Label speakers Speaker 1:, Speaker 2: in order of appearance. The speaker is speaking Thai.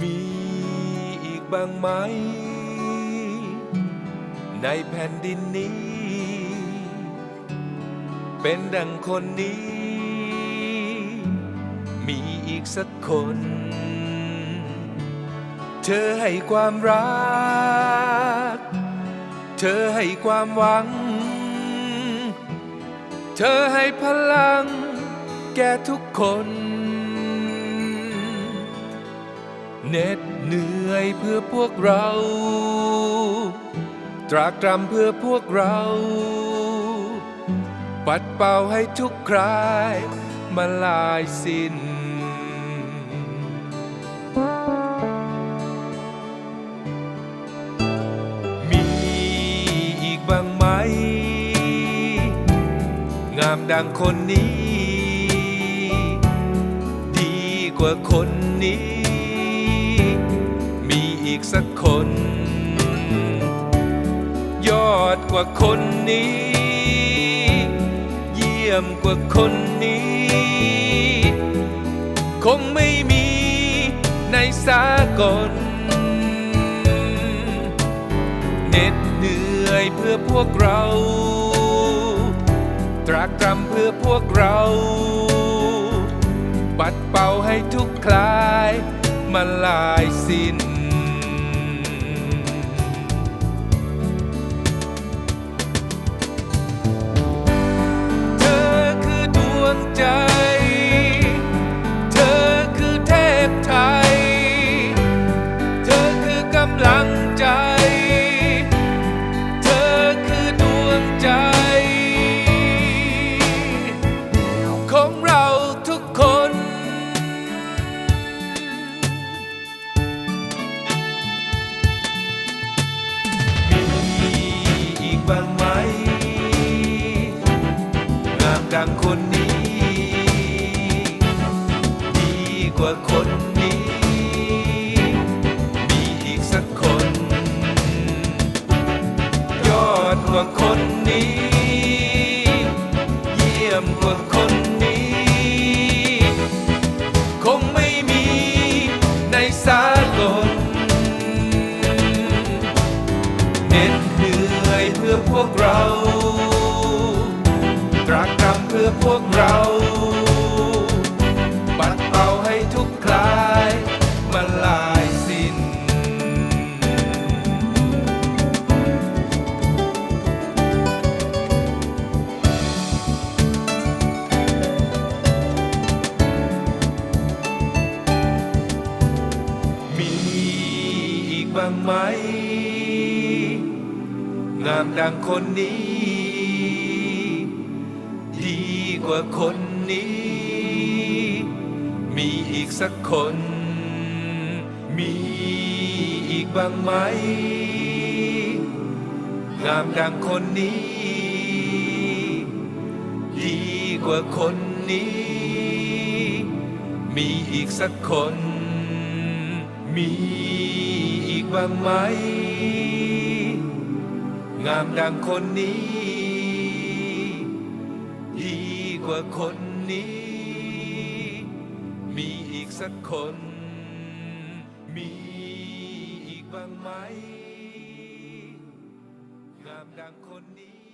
Speaker 1: มีอีกบ้างไหม ในแผ่นดินนี้ เป็นดังคนนี้ มีอีกสักคน เธอให้ความรัก เธอให้ความหวัง เธอให้พลังแก่ทุกคน เหน็ดเหนื่อยเพื่อพวกเรา ตรากตรำเพื่อพวกเรา ปัดเป่าให้ทุกครายมาลายสิ้นมีอีกบ้างไหม งามดังคนนี้ ดีกว่าคนนี้ อีกสักคน ยอดกว่าคนนี้ เยี่ยมกว่าคนนี้ คงไม่มีในสากลเหน็ดเหนื่อยเพื่อพวกเรา ตรากตรำเพื่อพวกเรา ปัดเป่าให้ทุกคลายมาลายสิ้น บ้างไหม งามดังคนนี้ ดีกว่าคนนี้ มีอีกสักคน ยอดกว่าคนนี้ เยี่ยมกว่าคนนี้ คงไม่มีในสากลเน็ดเหนื่อยเพื่อพวกเรา ตรากตรำเพื่อพวกเรา ปัดเป่าให้ทุกคลายมาลายสิ้น มีอีกบ้างไหม งามดังคนนี้ ดีกว่าคนนี้ มีอีกสักคน มีอีกบ้างไหม งามดังคนนี้ ดีกว่าคนนี้ มีอีกสักคน มีอีกบ้างไหม งามดังคนนี้ ดีกว่าคนนี้ มีอีกสักคน มีอีกบ้างไหม งามดังคนนี้